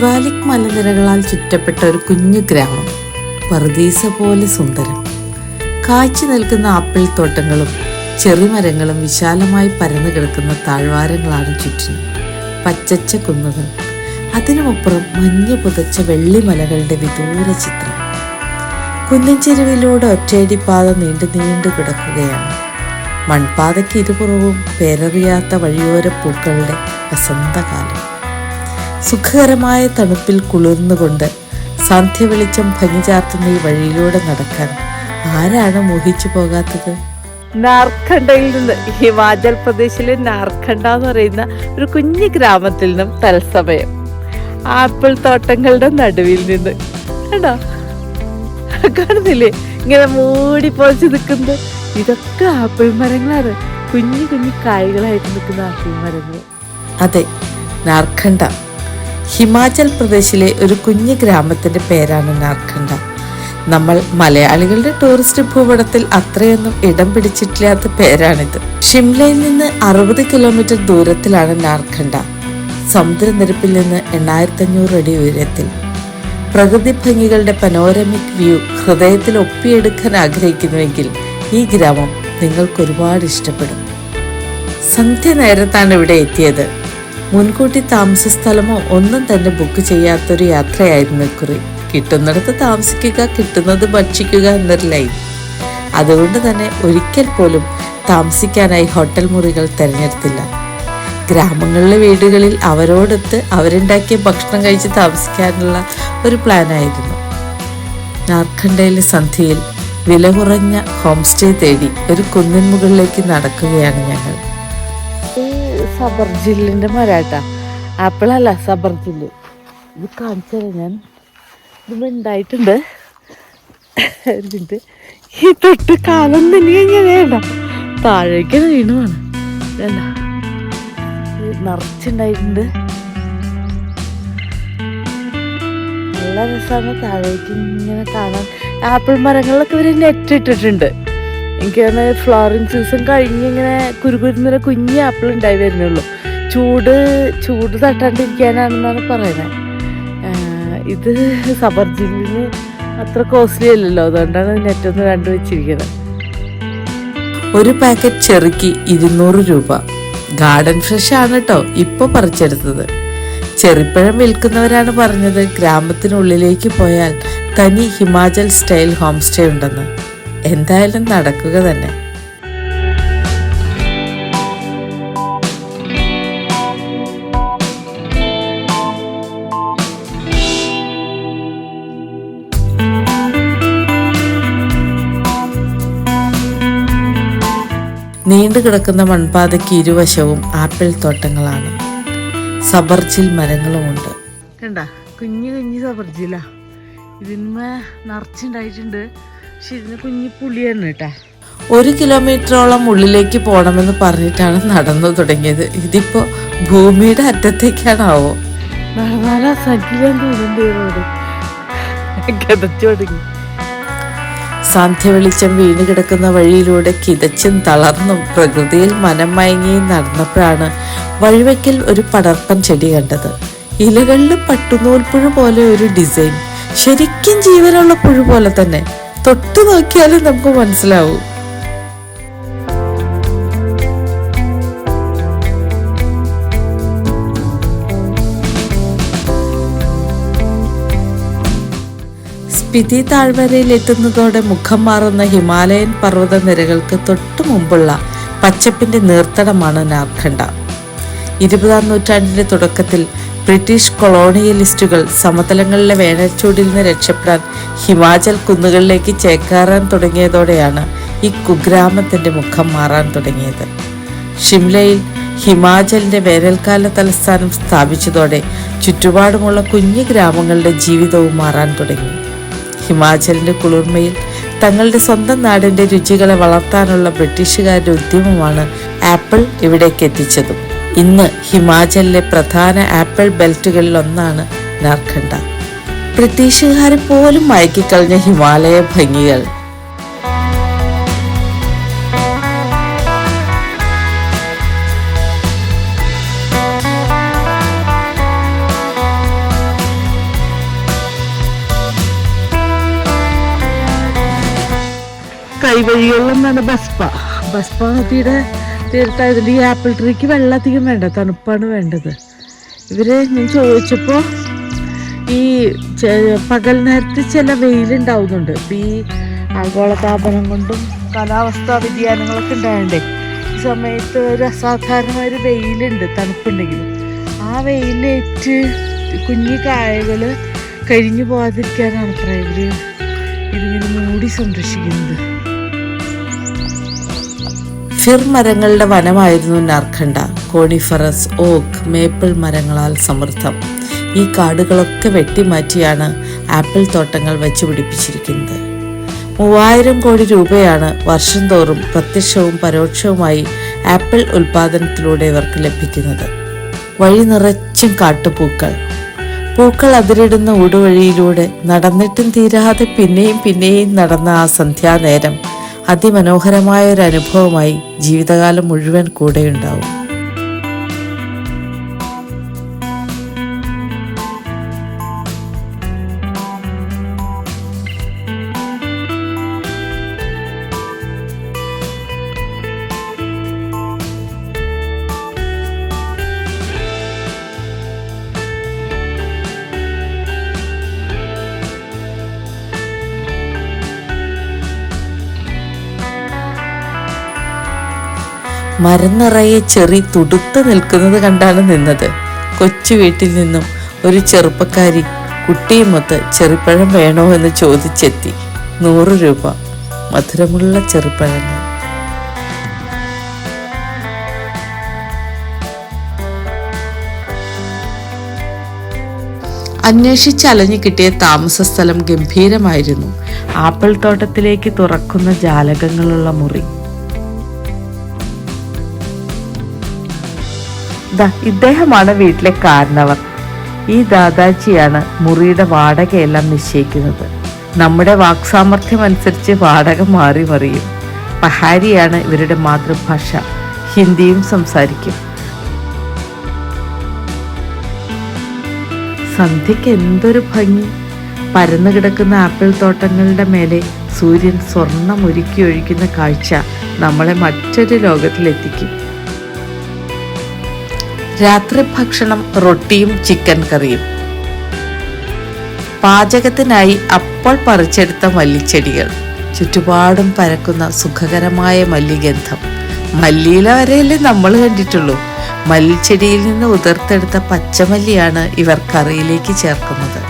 ശിവാലിക് മലനിരകളാൽ ചുറ്റപ്പെട്ട ഒരു കുഞ്ഞു ഗ്രാമം പർദീസ പോലെ സുന്ദരം. കാഴ്ച നിൽക്കുന്ന ആപ്പിൾ തോട്ടങ്ങളും ചെറുമരങ്ങളും വിശാലമായി പരന്നു കിടക്കുന്ന താഴ്വാരങ്ങളാണ് ചുറ്റിനും. പച്ചച്ച കുന്നുകൾ അതിനുമപ്പുറം മഞ്ഞ് പുതച്ച വെള്ളിമലകളുടെ വിദൂര ചിത്രം. കുന്നഞ്ചെരുവിലൂടെ ഒറ്റയടി പാത നീണ്ടു നീണ്ടു കിടക്കുകയാണ്. മൺപാതയ്ക്ക് ഇരുപുറവും പേരറിയാത്ത വഴിയോര പൂക്കളുടെ വസന്തകാലം. സുഖകരമായ തണുപ്പിൽ കുളിർന്നുകൊണ്ട് സന്ധ്യ വെളിച്ചം ഭംഗി ചാർത്തുന്ന ഈ വഴിയിലൂടെ നടക്കാൻ ആരാണ് മോഹിച്ചു പോകാത്തത്? നാർഖണ്ഡയിൽ നിന്ന് ഹിമാചൽ പ്രദേശിലെ നാർഖണ്ഡ എന്ന് പറയുന്ന ഒരു കുഞ്ഞു ഗ്രാമത്തിൽ നിന്നും തത്സമയം. ആപ്പിൾ തോട്ടങ്ങളുടെ നടുവിൽ നിന്ന്. കണ്ടോ? കാണുന്നില്ലേ? ഇങ്ങനെ മൂടി പൊതിച്ച് നിൽക്കുന്നത്. ഇതൊക്കെ ആപ്പിൾ മരങ്ങളാണ്. കുഞ്ഞു കുഞ്ഞു കായകളായിട്ട് നിൽക്കുന്ന ആപ്പിൾ മരങ്ങൾ. അതെ നാർഖണ്ഡ. ഹിമാചൽ പ്രദേശിലെ ഒരു കുഞ്ഞു ഗ്രാമത്തിന്റെ പേരാണ് നാർഖണ്ഡ നമ്മൾ മലയാളികളുടെ ടൂറിസ്റ്റ് ഭൂപടത്തിൽ അത്രയൊന്നും ഇടം പിടിച്ചിട്ടില്ലാത്ത പേരാണിത്. ഷിംലയിൽ നിന്ന് അറുപത് കിലോമീറ്റർ ദൂരത്തിലാണ് നാർഖണ്ഡ സമുദ്രനിരപ്പിൽ നിന്ന് എണ്ണായിരത്തി അഞ്ഞൂറ് അടി ഉയരത്തിൽ. പ്രകൃതി ഭംഗികളുടെ പനോരമിക് വ്യൂ ഹൃദയത്തിൽ ഒപ്പിയെടുക്കാൻ ആഗ്രഹിക്കുന്നുവെങ്കിൽ ഈ ഗ്രാമം നിങ്ങൾക്ക് ഒരുപാട് ഇഷ്ടപ്പെടും. സന്ധ്യ നേരത്താണ് ഇവിടെ എത്തിയത്. മുൻകൂട്ടി താമസ സ്ഥലമോ ഒന്നും തന്നെ ബുക്ക് ചെയ്യാത്തൊരു യാത്രയായിരുന്നു കുറി. കിട്ടുന്നിടത്ത് താമസിക്കുക കിട്ടുന്നത് ഭക്ഷിക്കുക എന്നൊരു ലൈൻ അതുകൊണ്ട് തന്നെ ഒരിക്കൽ പോലും താമസിക്കാനായി ഹോട്ടൽ മുറികൾ തിരഞ്ഞെടുത്തില്ല. ഗ്രാമങ്ങളിലെ വീടുകളിൽ അവരോടൊത്ത് അവരുണ്ടാക്കിയ ഭക്ഷണം കഴിച്ച് താമസിക്കാനുള്ള ഒരു പ്ലാനായിരുന്നു നാർഖണ്ഡയിലെ സന്ധ്യയിൽ വില കുറഞ്ഞ ഹോം സ്റ്റേ തേടി ഒരു കുന്നിൻ മുകളിലേക്ക് നടക്കുകയാണ് ഞങ്ങൾ. സബർജില്ലിന്റെ മരാട്ടാ. ആപ്പിളല്ല സബർജില്ല് ഇത് കാണിച്ചു തരാം ഞാൻ. ഇത് ഉണ്ടായിട്ടുണ്ട് എന്നിട്ട് ഈ തൊട്ട് കാലം തന്നെ വേണ്ട താഴേക്ക് വീണുമാണ് വേണ്ട നിറച്ചുണ്ടായിട്ടുണ്ട്. നല്ല രസമാണ് താഴേക്ക് ഇങ്ങനെ കാണാൻ. ആപ്പിൾ മരങ്ങളിലൊക്കെ ഇവർ നെറ്റ് ഇട്ടിട്ടുണ്ട്. എനിക്ക് തോന്നുന്നത് ഫ്ലവറിങ് സീസൺ കഴിഞ്ഞ് ഇങ്ങനെ കുരുകുരുന്നൊരു കുഞ്ഞ് ആപ്പിൾ ഉണ്ടായി വരുന്നുള്ളൂ. ചൂട് ചൂട് തട്ടാണ്ടിരിക്കാനാണെന്നാണ് പറയുന്നത് ഇത് സബർജിലിന് അത്ര കോസ്റ്റ്ലി അല്ലല്ലോ. അതുകൊണ്ടാണ് നെറ്റൊന്ന് കണ്ടു വെച്ചിരിക്കുന്നത്. ഒരു പാക്കറ്റ് ചെറുക്കി ഇരുന്നൂറ് രൂപ. ഗാർഡൻ ഫ്രഷ് ആണ് കേട്ടോ ഇപ്പൊ പറിച്ചെടുത്തത്. ചെറിപ്പഴം വിൽക്കുന്നവരാണ് പറഞ്ഞത് ഗ്രാമത്തിനുള്ളിലേക്ക് പോയാൽ തനി ഹിമാചൽ സ്റ്റൈൽ ഹോം സ്റ്റേ ഉണ്ടെന്ന്. എന്തായാലും നടക്കുക തന്നെ. നീണ്ടു കിടക്കുന്ന മൺപാതയ്ക്ക് ഇരുവശവും ആപ്പിൾ തോട്ടങ്ങളാണ്. സബർജിൽ മരങ്ങളുമുണ്ട്. കണ്ട? കുഞ്ഞു കുഞ്ഞു സബർജില. ഇതിന്മേ നിറച്ചുണ്ടായിട്ടുണ്ട്. പക്ഷെ ഇതിന് കുഞ്ഞു പുളിയാണ് കേട്ടാ ഒരു കിലോമീറ്ററോളം ഉള്ളിലേക്ക് പോകണമെന്ന് പറഞ്ഞിട്ടാണ് നടന്നു തുടങ്ങിയത്. ഇതിപ്പോ ഭൂമിയുടെ അറ്റത്തേക്കാണാവോ? സന്ധ്യ സഖിലാൻ തോന്നുന്നുണ്ട് ഈ റോഡ് കിതച്ചു തുടങ്ങി. സാന്ധ്യ വെളിച്ചം വീണ് കിടക്കുന്ന വഴിയിലൂടെ കിതച്ചും തളർന്നും പ്രകൃതിയിൽ മനം മയങ്ങിയും നടന്നപ്പോഴാണ് വഴിവെക്കൽ ഒരു പടർപ്പൻ ചെടി കണ്ടത്. ഇലകളിൽ പട്ടുനൂൽപ്പുഴ പോലെ ഒരു ഡിസൈൻ. ശരിക്കും ജീവനുള്ള പുഴു പോലെ തന്നെ. തൊട്ടു നോക്കിയാലും നമുക്ക് മനസ്സിലാവും. സ്പിതി താഴ്വരയിൽ എത്തുന്നതോടെ മുഖം മാറുന്ന ഹിമാലയൻ പർവത നിരകൾക്ക് തൊട്ടു മുമ്പുള്ള പച്ചപ്പിന്റെ നീർത്തടമാണ് നാർഖണ്ഡ ഇരുപതാം നൂറ്റാണ്ടിന്റെ തുടക്കത്തിൽ ബ്രിട്ടീഷ് കൊളോണിയലിസ്റ്റുകൾ സമതലങ്ങളിലെ വേനൽച്ചൂടിൽ നിന്ന് രക്ഷപ്പെടാൻ ഹിമാചൽ കുന്നുകളിലേക്ക് ചേക്കേറാൻ തുടങ്ങിയതോടെയാണ് ഈ കുഗ്രാമത്തിന്റെ മുഖം മാറാൻ തുടങ്ങിയത്. ഷിംലയിൽ ഹിമാചലിന്റെ വേനൽക്കാല തലസ്ഥാനം സ്ഥാപിച്ചതോടെ ചുറ്റുപാടുമുള്ള കുഞ്ഞു ഗ്രാമങ്ങളുടെ ജീവിതവും മാറാൻ തുടങ്ങി. ഹിമാചലിന്റെ കുളിർമയിൽ തങ്ങളുടെ സ്വന്തം നാടിന്റെ രുചികളെ വളർത്താനുള്ള ബ്രിട്ടീഷുകാരുടെ ഉദ്യമമാണ് ആപ്പിൾ ഇവിടേക്ക് എത്തിച്ചതും. ഇന്ന് ഹിമാചലിലെ പ്രധാന ആപ്പിൾ ബെൽറ്റുകളിൽ ഒന്നാണ് നാർഖണ്ഡ. ബ്രിട്ടീഷുകാരെ പോലും മയക്കിക്കളഞ്ഞ ഹിമാലയ ഭംഗികൾ. കൈവഴികളിൽ ബസ്പ. ബസ്പ നദിയുടെ തീർത്തായതുകൊണ്ട് ഈ ആപ്പിൾ ട്രീക്ക് വെള്ളം വേണ്ട തണുപ്പാണ് വേണ്ടത്. ഇവർ ഞാൻ ചോദിച്ചപ്പോൾ ഈ പകൽ നേരത്ത് ചില വെയിലുണ്ടാവുന്നുണ്ട്. ഈ ആഗോളതാപനം കൊണ്ടും കാലാവസ്ഥാ വ്യതിയാനങ്ങളൊക്കെ ഉണ്ടായണ്ടേ ഈ സമയത്ത് ഒരു അസാധാരണമായ ഒരു വെയിലുണ്ട് തണുപ്പുണ്ടെങ്കിലും. ആ വെയിലേറ്റ് കുഞ്ഞു കായകൾ കഴിഞ്ഞു പോകാതിരിക്കാനാണ് അത്ര ഇവർ ഇതിങ്ങനെ മൂടി സംരക്ഷിക്കുന്നത്. ഫിർ മരങ്ങളുടെ വനമായിരുന്നു നാർഖണ്ഡ. കോണിഫറസ് ഓക്ക് മേപ്പിൾ മരങ്ങളാൽ സമൃദ്ധം. ഈ കാടുകളൊക്കെ വെട്ടിമാറ്റിയാണ് ആപ്പിൾ തോട്ടങ്ങൾ വെച്ച് പിടിപ്പിച്ചിരിക്കുന്നത്. മൂവായിരം കോടി രൂപയാണ് വർഷം തോറും പ്രത്യക്ഷവും പരോക്ഷവുമായി ആപ്പിൾ ഉൽപാദനത്തിലൂടെ ഇവർക്ക് ലഭിക്കുന്നത്. വഴി നിറച്ചും കാട്ടുപൂക്കൾ. പൂക്കൾ അതിരിടുന്ന ഊടുവഴിയിലൂടെ നടന്നിട്ടും തീരാതെ പിന്നെയും പിന്നെയും നടന്ന ആ സന്ധ്യാനേരം അതിമനോഹരമായ ഒരു അനുഭവമായി ജീവിതകാലം മുഴുവൻ കൂടെയുണ്ടാവും. മരം നിറയെ ചെറി തുടുത്ത് നിൽക്കുന്നത് കണ്ടാണ് നിന്നത്. കൊച്ചു വീട്ടിൽ നിന്നും ഒരു ചെറുപ്പക്കാരി കുട്ടിയുമൊത്ത് ചെറുപ്പഴം വേണോ എന്ന് ചോദിച്ചെത്തി. നൂറ് രൂപ. മധുരമുള്ള ചെറുപ്പഴങ്ങൾ. അന്വേഷിച്ച് അലഞ്ഞു കിട്ടിയ താമസ സ്ഥലം ഗംഭീരമായിരുന്നു. ആപ്പിൾ തോട്ടത്തിലേക്ക് തുറക്കുന്ന ജാലകങ്ങളുള്ള മുറി. ഇദ്ദേഹമാണ് വീട്ടിലെ കാരണവർ. ഈ ദാദാജിയാണ് മുറിയുടെ വാടകയെല്ലാം നിശ്ചയിക്കുന്നത്. നമ്മുടെ വാക്സാമർഥ്യം അനുസരിച്ച് വാടക മാറി മറിയും. പഹാരിയാണ് ഇവരുടെ മാതൃഭാഷ. ഹിന്ദിയും സംസാരിക്കും. സന്ധ്യയ്ക്ക് എന്തൊരു ഭംഗി. പരന്നു കിടക്കുന്ന ആപ്പിൾ തോട്ടങ്ങളുടെ മേലെ സൂര്യൻ സ്വർണം ഒരുക്കി ഒഴിക്കുന്ന കാഴ്ച നമ്മളെ മറ്റൊരു ലോകത്തിലെത്തിക്കും. രാത്രി ഭക്ഷണം റൊട്ടിയും ചിക്കൻ കറിയും. പാചകത്തിനായി അപ്പോൾ പറിച്ചെടുത്ത മല്ലിച്ചെടികൾ. ചുറ്റുപാടും പരക്കുന്ന സുഖകരമായ മല്ലിഗന്ധം. മല്ലിയില വരെയല്ലേ നമ്മൾ കണ്ടിട്ടുള്ളൂ. മല്ലിച്ചെടിയിൽ നിന്ന് ഉതിർത്തെടുത്ത പച്ചമല്ലിയാണ് ഇവർ കറിയിലേക്ക് ചേർക്കുന്നത്.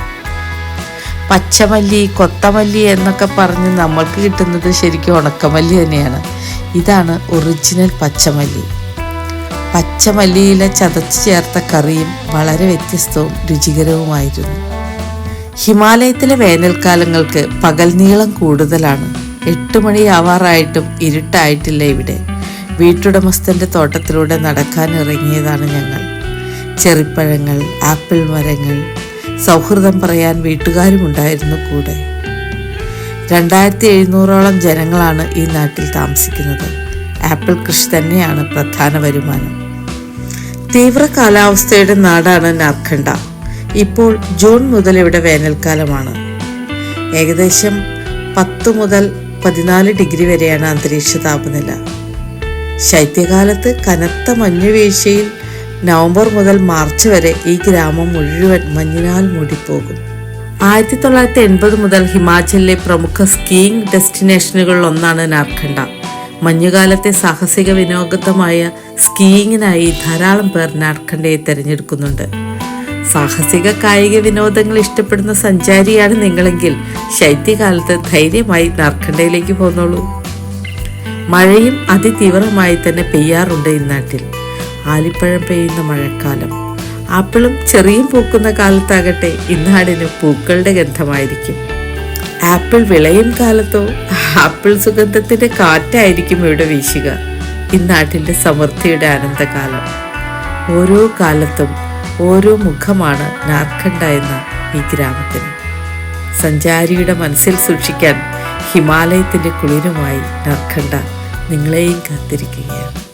പച്ചമല്ലി കൊത്തമല്ലി എന്നൊക്കെ പറഞ്ഞ് നമ്മൾക്ക് കിട്ടുന്നത് ശരിക്കും ഉണക്കമല്ലി തന്നെയാണ്. ഇതാണ് ഒറിജിനൽ പച്ചമല്ലി. പച്ചമല്ലിയില ചതച്ച് ചേർത്ത കറിയും വളരെ വ്യത്യസ്തവും രുചികരവുമായിരുന്നു. ഹിമാലയത്തിലെ വേനൽക്കാലങ്ങൾക്ക് പകൽ നീളം കൂടുതലാണ്. എട്ട് മണിയാവാറായിട്ടും ഇരുട്ടായിട്ടില്ല ഇവിടെ. വീട്ടുടമസ്ഥന്റെ തോട്ടത്തിലൂടെ നടക്കാൻ ഇറങ്ങിയതാണ് ഞങ്ങൾ. ചെറിപ്പഴങ്ങൾ ആപ്പിൾ മരങ്ങൾ സൗഹൃദം പറയാൻ വീട്ടുകാരുമുണ്ടായിരുന്നു കൂടെ. രണ്ടായിരത്തി എഴുന്നൂറോളം ജനങ്ങളാണ് ഈ നാട്ടിൽ താമസിക്കുന്നത്. ആപ്പിൾ കൃഷി തന്നെയാണ് പ്രധാന വരുമാനം. തീവ്ര കാലാവസ്ഥയുടെ നാടാണ് നാർഖണ്ഡ. ഇപ്പോൾ ജൂൺ മുതൽ ഇവിടെ വേനൽക്കാലമാണ്. ഏകദേശം പത്ത് മുതൽ പതിനാല് ഡിഗ്രി വരെയാണ് അന്തരീക്ഷ താപനില. ശൈത്യകാലത്ത് കനത്ത മഞ്ഞുവീഴ്ചയിൽ നവംബർ മുതൽ മാർച്ച് വരെ ഈ ഗ്രാമം മുഴുവൻ മഞ്ഞിനാൽ മൂടിപ്പോകും. ആയിരത്തി തൊള്ളായിരത്തി എൺപത് മുതൽ ഹിമാചലിലെ പ്രമുഖ സ്കീയിങ് ഡെസ്റ്റിനേഷനുകളിൽ ഒന്നാണ് നാർഖണ്ഡ. മഞ്ഞുകാലത്തെ സാഹസിക വിനോദമായ സ്കീയിങ്ങിനായി ധാരാളം പേർ നാർഖണ്ഡയെ തിരഞ്ഞെടുക്കുന്നുണ്ട്. സാഹസിക കായിക വിനോദങ്ങൾ ഇഷ്ടപ്പെടുന്ന സഞ്ചാരിയാണ് നിങ്ങളെങ്കിൽ ശൈത്യകാലത്ത് ധൈര്യമായി നാർഖണ്ഡയിലേക്ക് പോന്നോളൂ. മഴയും അതിതീവ്രമായി തന്നെ പെയ്യാറുണ്ട് നാട്ടിൽ. ആലിപ്പഴം പെയ്യുന്ന മഴക്കാലം. ആപ്പിളും ചെറിയും പൂക്കുന്ന കാലത്താകട്ടെ ഇന്നാടിന് പൂക്കളുടെ ഗന്ധമായിരിക്കും. ആപ്പിൾ വിളയും കാലത്തോ? ആപ്പിൾ സുഗന്ധത്തിന്റെ കാറ്റായിരിക്കും ഇവിടെ വീശുക. ഇന്നാട്ടിന്റെ സമൃദ്ധിയുടെ ആനന്ദകാലം ഓരോ കാലത്തും ഓരോ മുഖമാണ് നാർഖണ്ഡ എന്ന ഈ ഗ്രാമത്തിന്. സഞ്ചാരിയുടെ മനസ്സിൽ സൂക്ഷിക്കാൻ ഹിമാലയത്തിന്റെ കുളിരുമായി നാർഖണ്ഡ നിങ്ങളെയും കാത്തിരിക്കുകയാണ്.